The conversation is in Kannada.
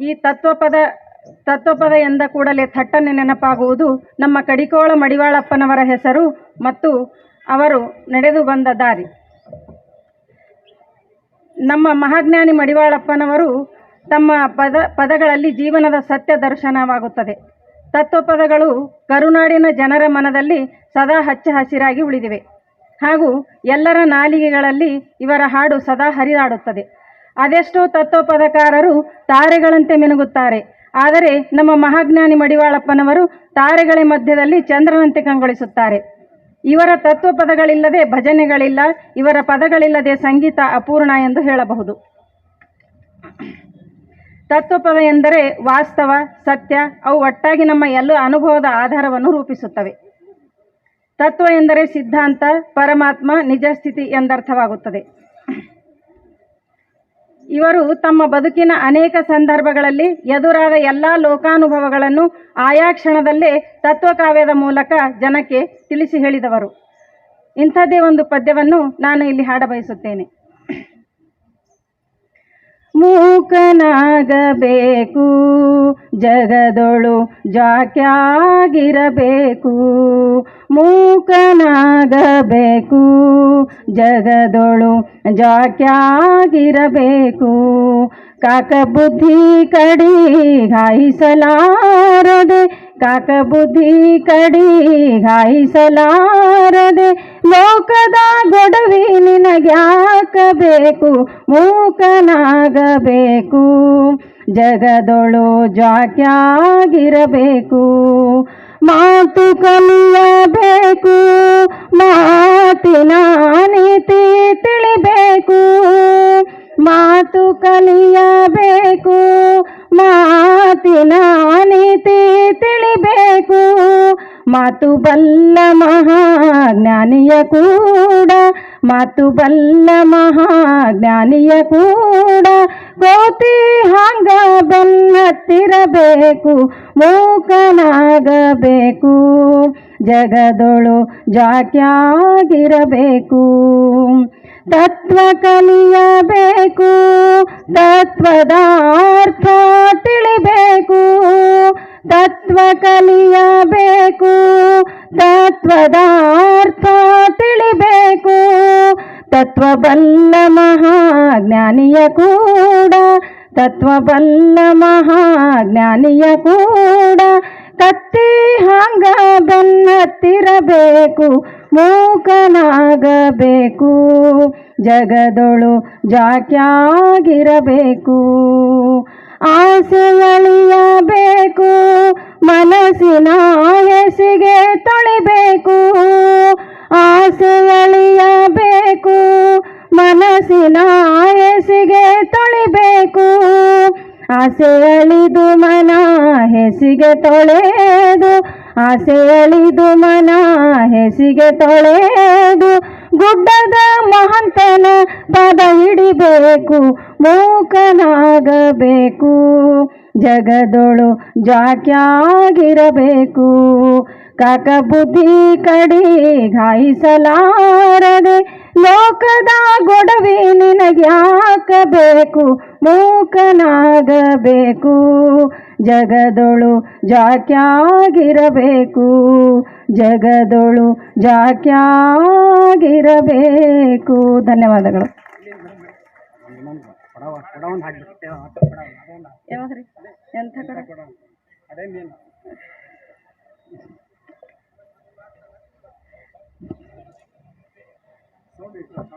ಈ ತತ್ವಪದ ತತ್ವಪದ ಎಂದ ಕೂಡಲೇ ಥಟ್ಟನೆ ನೆನಪಾಗುವುದು ನಮ್ಮ ಕಡಿಕೋಳ ಮಡಿವಾಳಪ್ಪನವರ ಹೆಸರು ಮತ್ತು ಅವರು ನಡೆದು ಬಂದ ದಾರಿ. ನಮ್ಮ ಮಹಾಜ್ಞಾನಿ ಮಡಿವಾಳಪ್ಪನವರು ತಮ್ಮ ಪದ, ಪದಗಳಲ್ಲಿ ಜೀವನದ ಸತ್ಯ ದರ್ಶನವಾಗುತ್ತದೆ. ತತ್ವಪದಗಳು ಕರುನಾಡಿನ ಜನರ ಮನದಲ್ಲಿ ಸದಾ ಹಚ್ಚ ಹಸಿರಾಗಿ ಉಳಿದಿವೆ. ಹಾಗೂ ಎಲ್ಲರ ನಾಲಿಗೆಗಳಲ್ಲಿ ಇವರ ಹಾಡು ಸದಾ ಹರಿದಾಡುತ್ತದೆ. ಅದೆಷ್ಟೋ ತತ್ವಪದಕಾರರು ತಾರೆಗಳಂತೆ ಮಿನುಗುತ್ತಾರೆ. ಆದರೆ ನಮ್ಮ ಮಹಾಜ್ಞಾನಿ ಮಡಿವಾಳಪ್ಪನವರು ತಾರೆಗಳ ಮಧ್ಯದಲ್ಲಿ ಚಂದ್ರನಂತೆ ಕಂಗೊಳಿಸುತ್ತಾರೆ. ಇವರ ತತ್ವ ಪದಗಳಿಲ್ಲದೆ ಭಜನೆಗಳಿಲ್ಲ, ಇವರ ಪದಗಳಿಲ್ಲದೆ ಸಂಗೀತ ಅಪೂರ್ಣ ಎಂದು ಹೇಳಬಹುದು. ತತ್ವಪದ ಎಂದರೆ ವಾಸ್ತವ, ಸತ್ಯ, ಅವು ಒಟ್ಟಾಗಿ ನಮ್ಮ ಎಲ್ಲ ಅನುಭವದ ಆಧಾರವನ್ನು ರೂಪಿಸುತ್ತವೆ. ತತ್ವ ಎಂದರೆ ಸಿದ್ಧಾಂತ, ಪರಮಾತ್ಮ ನಿಜ ಸ್ಥಿತಿ ಎಂದರ್ಥವಾಗುತ್ತದೆ. ಇವರು ತಮ್ಮ ಬದುಕಿನ ಅನೇಕ ಸಂದರ್ಭಗಳಲ್ಲಿ ಎದುರಾದ ಎಲ್ಲ ಲೋಕಾನುಭವಗಳನ್ನು ಆಯಾ ಕ್ಷಣದಲ್ಲೇ ತತ್ವಕಾವ್ಯದ ಮೂಲಕ ಜನಕ್ಕೆ ತಿಳಿಸಿ ಹೇಳಿದವರು. ಇಂಥದ್ದೇ ಒಂದು ಪದ್ಯವನ್ನು ನಾನು ಇಲ್ಲಿ ಹಾಡಬಯಸುತ್ತೇನೆ. ಮೂಕನಾಗಬೇಕು, ಜಗದೊಳು ಜಾಕ್ಯಾಗಿರಬೇಕು. ಮೂಕನಾಗಬೇಕು, ಜಗದೊಳು ಜಾಕ್ಯಾಗಿರಬೇಕು ಕಾಕ ಬುದ್ಧಿ ಕಡಿ ಗಾಯಿಸಲಾರದೆ ಕಾಕ ಬುದ್ಧಿ ಕಡಿ ಗಾಯಿಸಲಾರದೆ ಲೋಕದ ಗೊಡವಿ ನಿನಗ್ಯಾಕಬೇಕು ಮೂಕನಾಗಬೇಕು ಜಗದೊಳು ಜಾಕ್ಯಾಗಿರಬೇಕು ಮಾತು ಕಲಿಯಬೇಕು ಮಾತು ಕಲಿಯಬೇಕು ಮಾತಿನ ನೀತಿ ತಿಳಿಬೇಕು ಮಾತು ಬಲ್ಲ ಮಹಾಜ್ಞಾನಿಯ ಕೂಡ ಮಾತು ಬಲ್ಲ ಮಹಾಜ್ಞಾನಿಯ ಕೂಡ. ಕೋತಿ ಹಾಂಗ ಬೆನ್ನತ್ತಿರಬೇಕು, ಮೂಕನಾಗಬೇಕು. ಜಗದೊಳು ಜಾಕ್ಯಾಗಿರಬೇಕು. ತತ್ವ ಕಲಿಯಬೇಕು, ತತ್ವದ ಅರ್ಥ ತಿಳಿಬೇಕು. ತತ್ವದ ಅರ್ಥ ತಿಳಿಬೇಕು. ತತ್ವ ಬಲ್ಲ ಮಹಾಜ್ಞಾನಿಯ ಕೂಡ ತತ್ವ ಬಲ್ಲ ಮಹಾಜ್ಞಾನಿಯ ಕೂಡ. ಕತ್ತಿ ಹಾಂಗ ಬೆನ್ನತ್ತಿರಬೇಕು, ಮೂಕನಾಗಬೇಕು. ಜಗದೊಳು ಜಾಕ್ಯಾಗಿರಬೇಕು. ಆಸೆಗಳಿಯಬೇಕು ಮನಸ್ಸಿನ ಹೆಸಿಗೆ ತೊಳಿಬೇಕು. ಆಸೆ ಅಳಿದು ಮನ ಹೆಸಿಗೆ ತೊಳೆದು. ಆಸೆ ಅಳಿದು ಮನ ಹೆಸಿಗೆ ತೊಳೆದು. ಗುಡ್ಡದ ಮಹಂತನ ಪದ ಹಿಡಿಬೇಕು. ಮೂಕನಾಗಬೇಕು. ಜಗದೊಳು ಜಾಕ್ಯಾಗಿರಬೇಕು. ಕಾಕ ಬುದ್ಧಿ ಕಡಿ ಗಾಯಿಸಲಾರದೆ. ಲೋಕದ ಗೊಡವೆ ನಿನಗ್ಯಾಕಬೇಕು ಮೂಕನಾಗಬೇಕು. ಜಗದೊಳು ಜಾಕ್ಯಾಗಿರಬೇಕು ಜಗದೊಳು ಜಾಕ್ಯಾಗಿರಬೇಕು. ಧನ್ಯವಾದಗಳು. ಎಂಥ ಕಡೆ?